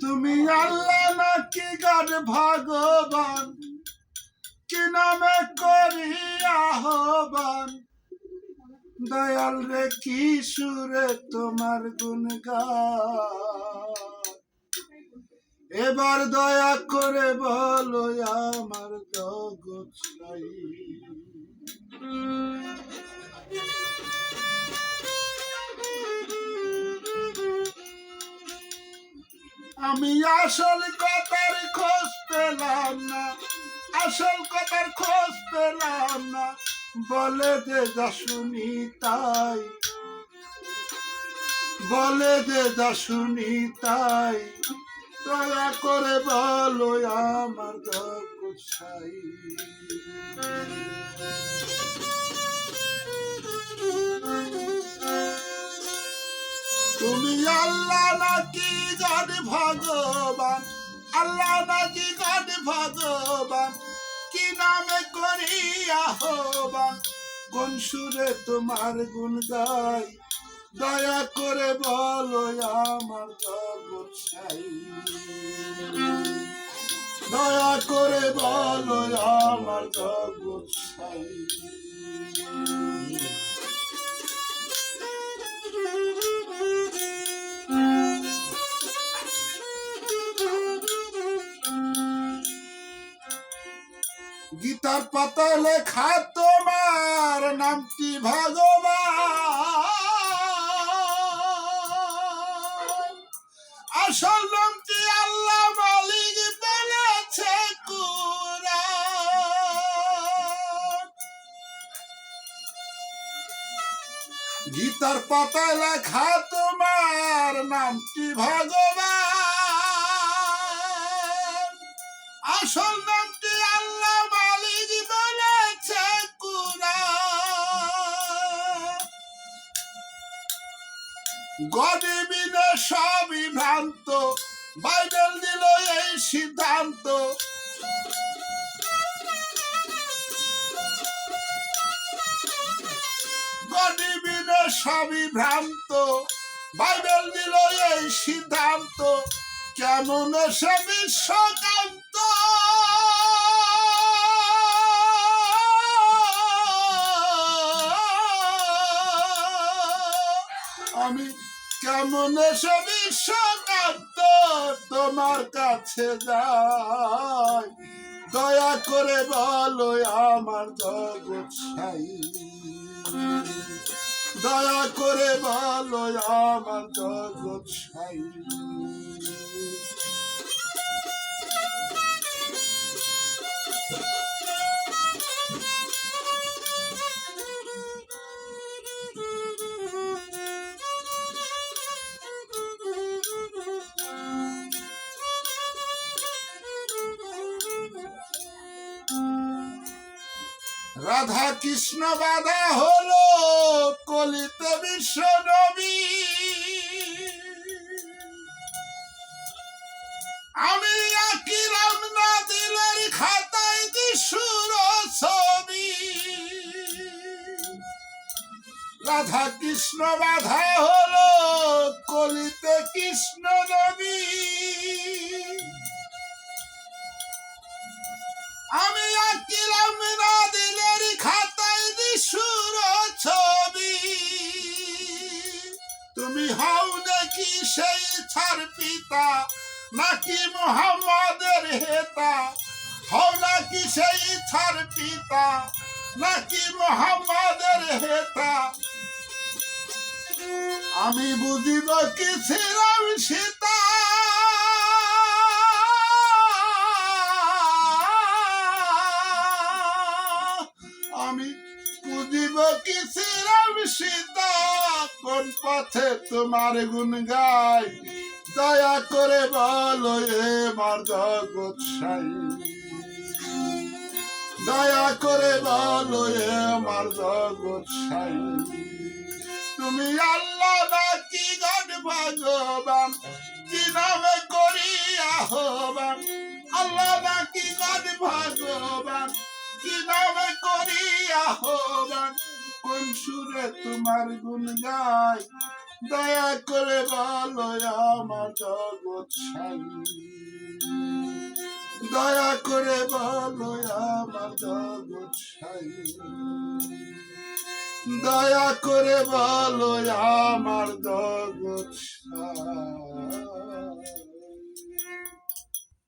তুমি আল্লাহ নাকি গান ভগবান? কি নামে করি আহ্বান? দয়াল রে, কি সুরে তোমার গুণগান? এবার দয়া করে বলো আমার জগৎ আমি আসল কথার খোঁজ পেলাম না, আসল কথার খোঁজ পেলাম না, বলে দে যা শুনি তাই। বলে দে যা শুনি তাই, দয়া করে বলো আমার দশাই ভগবান, আল্লাহ নাকি গড ভগবান, কি নামে করিয়া আহ্বান? কোন সুরে তোমার গুণ গাই, দয়া করে বলো আমার জগৎসাই দয়া করে বলো আমার জগৎসাই গীতার পাতায় লেখা তোমার নামটি ভগবান। আসল নামটি আল্লাহ মালিক বলেছে গীতার পাতায় লেখা তোমার নামটি ভগবান। আসল গরিবিনে সবই ভ্রান্ত, বাইবেল দিল এই সিদ্ধান্ত। গরিবিনে সবই ভ্রান্ত, বাইবেল দিল এই সিদ্ধান্ত। কেমন সে বিশ্বকান্ত? আমি কেমন সবই তোমার কাছে যায় দয়া করে বলো আমার জগৎ সাই দয়া করে বলো আমার জগৎ সাই রাধা কৃষ্ণ বাধা হলো কলিতে বিশ্ব নবী। আমি আকিরাম না দিলের খাতায় দিশুর ছবি। রাধা কৃষ্ণ বাধা হলো কলিতে কৃষ্ণ নবী। ছার পিতা নাকি মোহাম্মদের হেতা? হও নাকি সেই ছার পিতা, নাকি মোহাম্মদের হেতা? আমি বুঝিব কি সীতা। আমি বুঝিব কি সীতা? কোন পথে তোমার গুণ গাই? দয়া করে বলো এ মার জগৎ দয়া করে বলো এ আমার জগৎ তুমি আল্লাহ নাকি গড ভগবান? কি নামে করি আহ্বান আল্লাহ নাকি গড ভগবান? কি নামে করি আহ্বান কোন সুরে তোমার গুণ গাই দয়া করে বলো আমার জগৎ দয়া করে বলো আমার জগৎ দয়া করে বলো আমার জগৎ